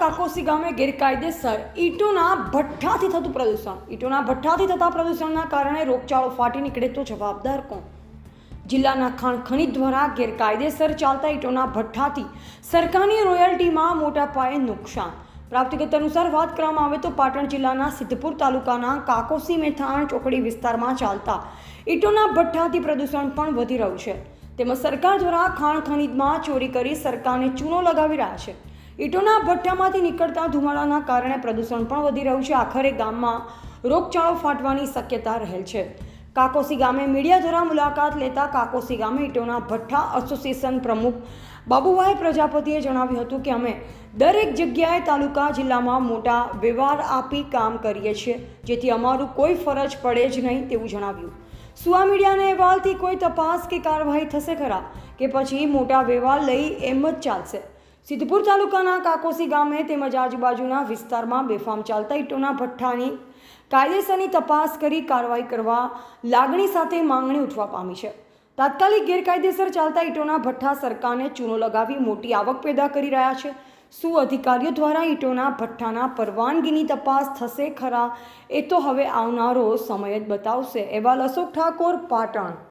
કાકોસી ગામે ગેરકાયદેસર ઈંટોના ભઠ્ઠાથી થતું પ્રદૂષણ. ઈટોના ભઠ્ઠાથી થતા પ્રદૂષણના કારણે રોગચાળો ફાટી નીકળે તો જવાબદાર કોણ? જિલ્લાના ખાણ ખનીજ દ્વારા ગેરકાયદેસર ચાલતા ઈંટોના ભઠ્ઠાથી સરકારની રોયલ્ટીમાં મોટા પાયે નુકસાન. પ્રાપ્તિગત અનુસાર વાત કરવામાં આવે તો પાટણ જિલ્લાના સિદ્ધપુર તાલુકાના કાકોસી મેથાણ ચોકડી વિસ્તારમાં ચાલતા ઈંટોના ભઠ્ઠાથી પ્રદૂષણ પણ વધી રહ્યું છે. તેમજ સરકાર દ્વારા ખાણ ખનીજમાં ચોરી કરી સરકારને ચૂનો લગાવી રહ્યા છે. ઈટોના ભઠ્ઠામાંથી નીકળતા ધુમાડાના કારણે પ્રદૂષણ પણ વધી રહ્યું છે. આખરે ગામમાં રોગચાળો ફાટવાની શક્યતા રહેલ છે. કાકોસી ગામે મીડિયા દ્વારા મુલાકાત લેતા કાકોસી ગામે ઈંટોના ભઠ્ઠા એસોસિએશન પ્રમુખ બાબુભાઈ પ્રજાપતિએ જણાવ્યું હતું કે અમે દરેક જગ્યાએ તાલુકા જિલ્લામાં મોટા વ્યવહાર આપી કામ કરીએ છીએ, જેથી અમારું કોઈ ફરજ પડે જ નહીં તેવું જણાવ્યું. સુવા મીડિયાના અહેવાલથી કોઈ તપાસ કે કાર્યવાહી થશે ખરા? કે પછી મોટા વ્યવહાર લઈ એમ જ ચાલશે? સિદ્ધપુર તાલુકાના કાકોસી ગામે તેમજ આજુબાજુના વિસ્તારમાં બેફામ ચાલતા ઈંટોના ભઠ્ઠાની કાયદેસરની તપાસ કરી કાર્યવાહી કરવા લાગણી સાથે માંગણી ઉઠવા પામી છે. તાત્કાલિક ગેરકાયદેસર ચાલતા ઈંટોના ભઠ્ઠા સરકારને ચૂનો લગાવી મોટી આવક પેદા કરી રહ્યા છે. શું અધિકારીઓ દ્વારા ઈંટોના ભઠ્ઠાના પરવાનગીની તપાસ થશે ખરા? એ તો હવે આવનારો સમય જ બતાવશે. એવા અશોક ઠાકોર, પાટણ.